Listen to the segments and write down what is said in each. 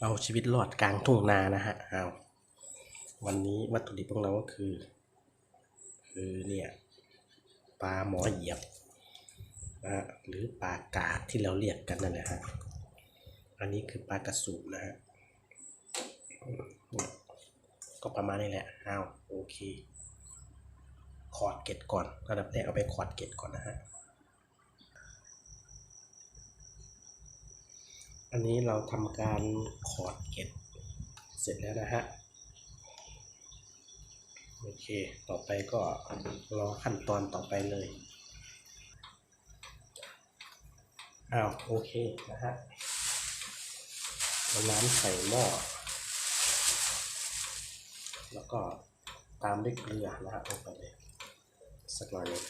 เอาชีวิตรอดกลางทุ่งนานะฮะเอาวันนี้วัตถุดิบของเราก็คือ คือเนี่ยปลาหมอเหยียบนะฮะหรือปลากาดที่เราเรียกกันนั่นแหละฮะอันนี้คือปลากระสูบนะฮะก็ประมาณนี้แหละเอาโอเคขอดเก็ดก่อนระดับแรกเอาไปขอดเก็ดก่อนนะฮะ อันนี้เราทำการขอดเกล็ดเสร็จแล้วนะฮะ โอเค ต่อไปก็รอขั้นตอนต่อไปเลย อ้าว โอเค นะฮะเอาน้ำใส่หม้อ แล้วก็ตามด้วยเกลือนะฮะลงไปเลย สักหน่อยนึง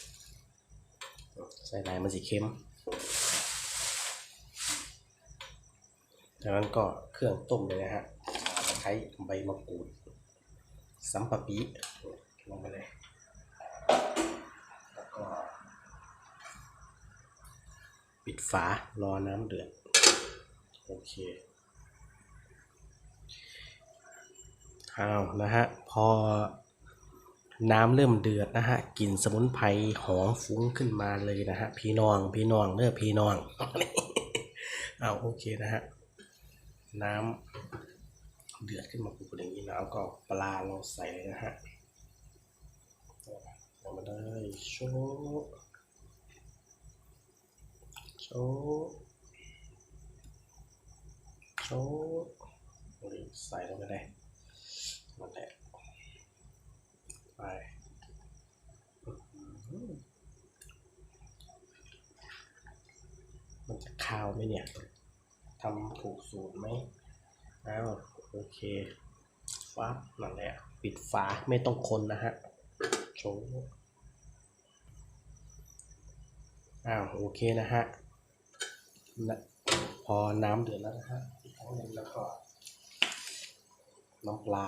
ใส่ลายมันสีเข้ม จากนั้นก็เครื่องต้มเลยนะฮะตะไคร้ใบมะกรูดสัมปะปีลงไปเลย แล้วก็ ปิดฝารอน้ำเดือด โอเคเอานะฮะ พอน้ำเริ่มเดือดนะฮะกลิ่นสมุนไพรหอมฟุ้งขึ้นมาเลยนะฮะ พี่น้อง พี่น้องเนื้อพี่น้อง เอาโอเคนะฮะ น้ำเดือดขึ้นมาปุดๆอย่างนี้แล้วก็ปลาเราใส่เลยนะฮะลงมาเลยโชว์โชว์โชว์ใส่ลงไปเลยนั่นแหละไปมันจะคาวไหมเนี่ย ทำถูกสูตรไหมอ้าวโอเคฟับนั่นแหละปิดฝาไม่ต้องคนนะฮะโชว์อ้าวโอเคนะฮะนะพอน้ำเดือดแล้วนะฮะอีกครั้งหนึ่งแล้วก็น้ำปลา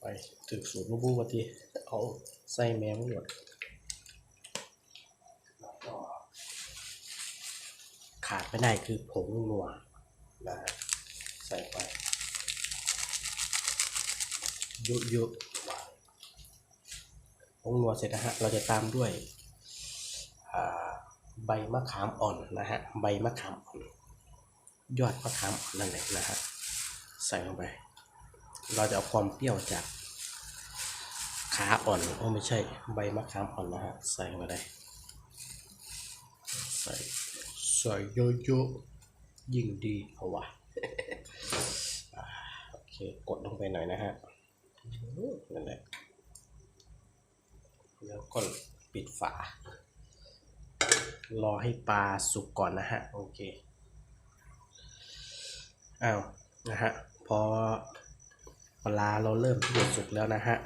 ไปถึงสูตรลูกบูวะทีเอาใส่แมงหมดแล้วก็ ขาดไม่ได้คือผงนัวนะใส่ไปยุยุผงนัวเสร็จนะฮะเราจะตามด้วยใบมะขามอ่อนนะฮะใบมะขามอ่อนยอดมะขามอ่อนนั่นแหละนะฮะใส่ลงไป เราจะเอาความเปรี้ยวจากขาอ่อนโอ้ไม่ใช่ใบมะขามอ่อนนะฮะใส่ลงไปได้ใส่ เยอะๆยิ่งดีเอาวะโอเค กดลงไปหน่อยนะฮะนั่นแหละแล้วก็ปิดฝา รอให้ปลาสุกก่อนนะฮะ โอเคอ้าวนะฮะ พอปลาเราเริ่มที่จะสุกแล้วนะฮะ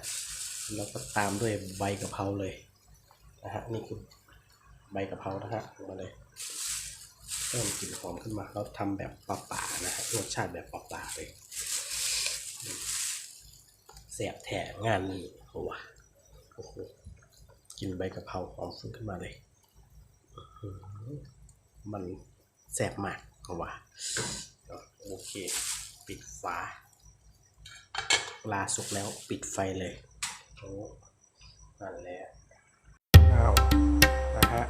เราก็ตามด้วยใบกะเพราเลยนะฮะ นี่คือใบกะเพรานะฮะลงมาเลย เพิ่มกลิ่นหอมขึ้นมาเราทำแบบป่าๆนะฮะรสชาติแบบป่าๆเลยแสบแถงานนี้โอ้โอ้โหกินใบกะเพราหอมฟุ้งขึ้นมาเลย มันแสบมากเขาว่าโอเค ปิดฝาปลาสุกแล้วปิดไฟเลยโอ้นั่นแหละอ้าวนะฮะ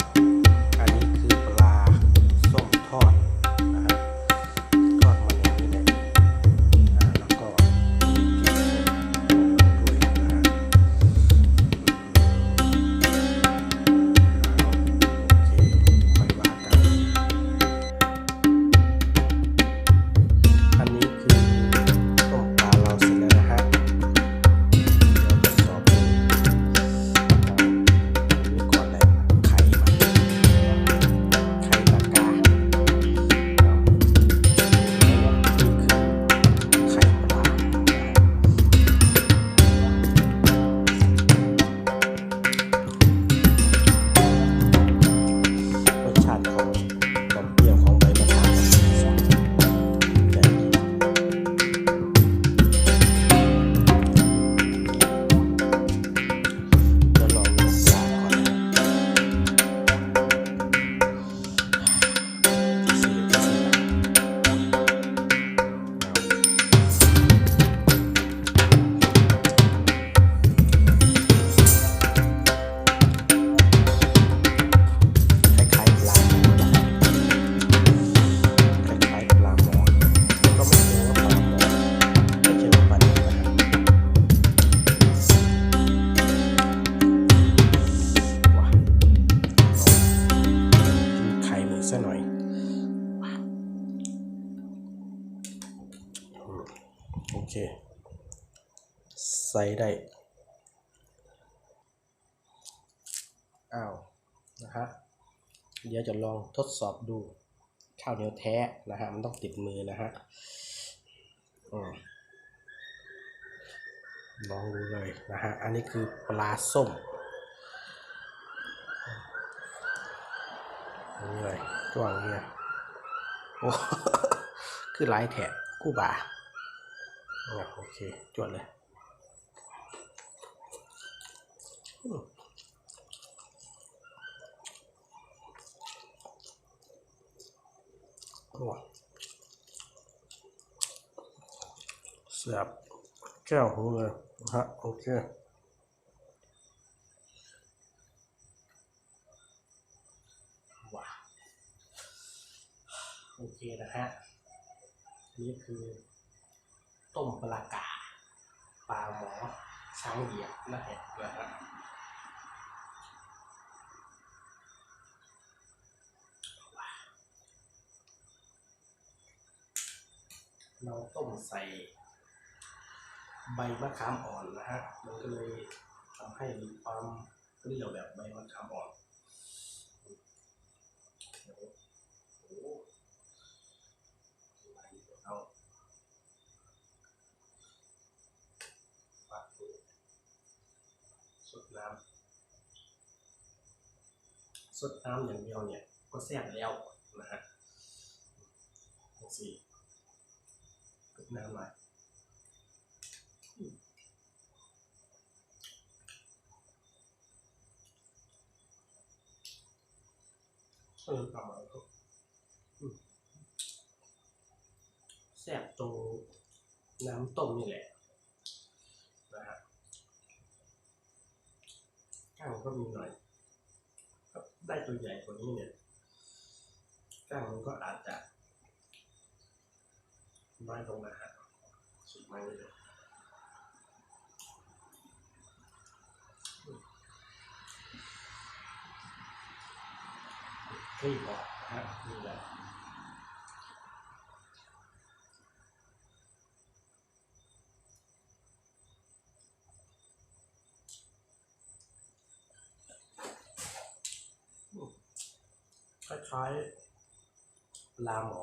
ซะหน่อยโอเค ใส่ได้ อ้าว นะฮะ เดี๋ยวจะลองทดสอบดูข้าวเหนียวแท้นะฮะ มันต้องติดมือนะฮะลองดูเลยนะฮะ อันนี้คือปลาส้มเลย วงเนี่ยโอ้คือหลายแถบกู้บ่าอะโอเค จวดเลยอืมโอ้เสียบแก้วหูเลยนะฮะโอเค ว้าวโอเค นะฮะนี่คือต้มปลากาปลาหมอช้างเหยียบนะฮะนะฮะเราต้มใส่ใบมะขามอ่อนนะฮะ มันก็เลยทำให้มีความเปรี้ยวแบบใบมะขามอ่อนเดี๋ยวโอ้โหเอา ปากดูสดน้ำ สดน้ำอย่างเดียวเนี่ยก็แซ่บแล้วนะฮะดูสิกดน้ำหน่อยเออประมาณนั้แซ่บตรงน้ำต้มนี่แหละนะฮะก้างก็มีหน่อย ได้ตัวใหญ่กว่านี้เนี่ยก้างมันก็อาจจะน้อยลงนะฮะสุดไม่เลยคลี่ออกนะฮะนี่แหละค ล้ายๆลาหมอ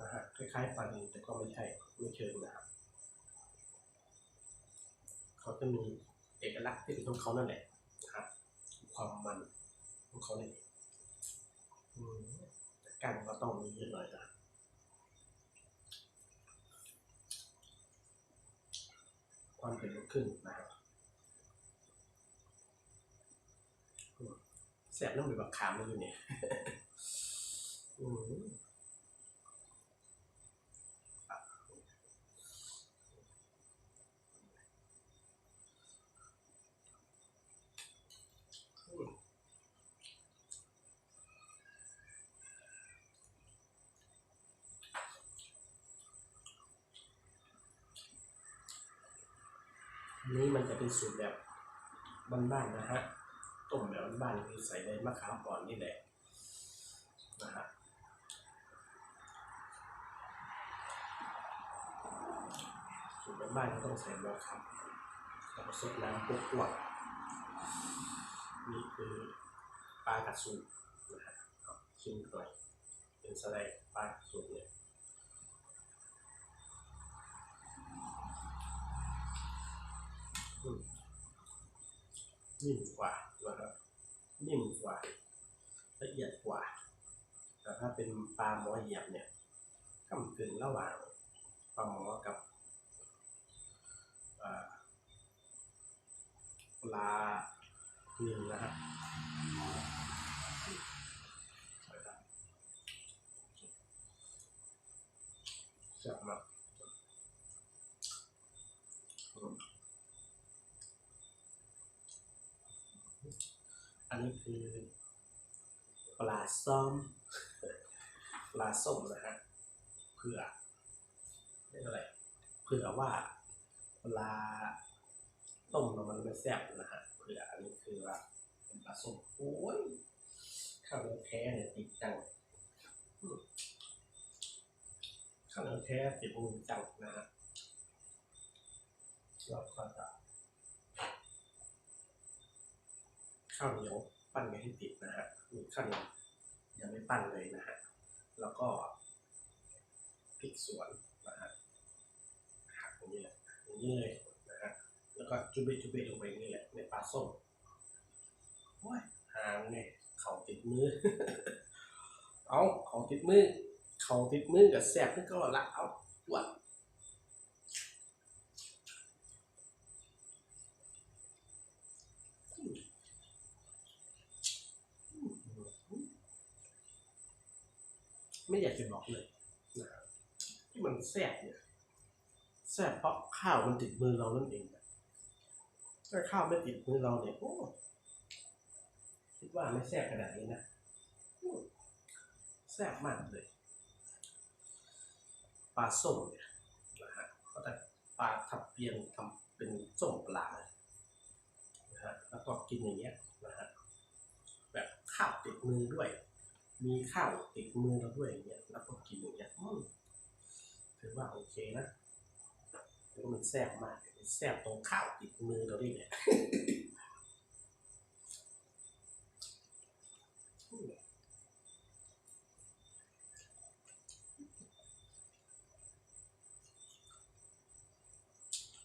นะฮะคล้ายๆปลานิลแต่ก็ไม่ใช่ไม่เชิงนะครับเขาจะมีเอกลักษณ์ที่เป็นของเขานั่นแหละนะครับความมันของเขาเนี่ยอืมกันก็ต้องมีเยอะหน่อยนะความเป็นลูกครึ่งนะครับอืม แสบน้ำมันแบบขามเลยอยู่เนี่ยอืมอันนี้มันจะเป็นสูตรแบบบ้านๆนะฮะ ต้มแบบบ้านคือใส่ใบมะขามอ่อนนี่แหละนะฮะสูตรบ้านก็ต้องใส่มะขามแล้วก็ซดน้ำปุ๊บกวดนี่คือปลากระสูนะฮะชิมหน่อยเป็นสไลด์ปลากระสูเนี่ยอืม นิ่มกว่านะครับนิ่มกว่า ละเอียดกว่า แต่ถ้าเป็นปลาหมอเหยียบเนี่ยกำกึ่งระหว่างปลาหมอกับปลาหนึ่งนะครับมาอืมอันนี้คือ ปลาส้มปลาส้มนะฮะเผื่อเรียกอะไรเผื่อว่าปลาต้มแล้วมันไม่แซ่บนะฮะเผื่ออันนี้คือว่าเป็นปลาส้มโอ้ยข้าวเหนียวแท้เนี่ยติดจังข้าวเหนียวแท้ติดมือจังนะฮะเราก็จะข้าวเหนียวปั้นไงให้ติดนะฮะมีข้าวเหนียว ยังไม่ปั้นเลยนะฮะ แล้วก็พิกสวนนะฮะหักอย่างนี้แหละอย่างนี้เลยนะฮะ แล้วก็จุบเบจุบเบลงไปนี้แหละในปลาส้มว้ยหางเนี่ยเข่าติดมือ เอาเขาติดมือ เขาติดมือกับแสบนี่ก็ละเอาปวด ไม่อยากจะบอกเลยนะครับที่มันแสบเนี่ยแสบเพราะข้าวมันติดมือเรานั่นเองถ้าข้าวไม่ติดมือเราเนี่ยโอ้คิดว่าไม่แสบขนาดนี้นะแซ่บมากเลยปลาส้มเนี่ยนะฮะก็แต่ปลาทับเปียนทำเป็นส้มปลานะฮะแล้วก็กินอย่างเงี้ยนะฮะแบบข้าวติดมือด้วย มีข้าวติดมือเราด้วยอย่างเงี้ยแล้วก็กินอย่างเงี้ยถือว่าโอเคนะถือว่ามันแซ่บมากแซ่บตรงข้าวติดมือเราด้วยเนี่ย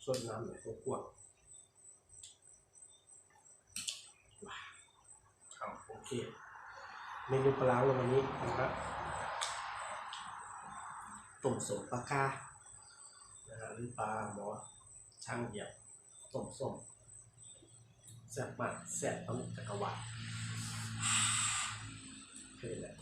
สดน้ำหน่อยกว้างว้าวโอเค เมนูปลาลงวันนี้นะครับต้มส้มปลากานะฮะหรือปลาหมอช่างเหยียบต้มส้มแซ่บมากแซ่บตะลุกจักรวาลคือแหละ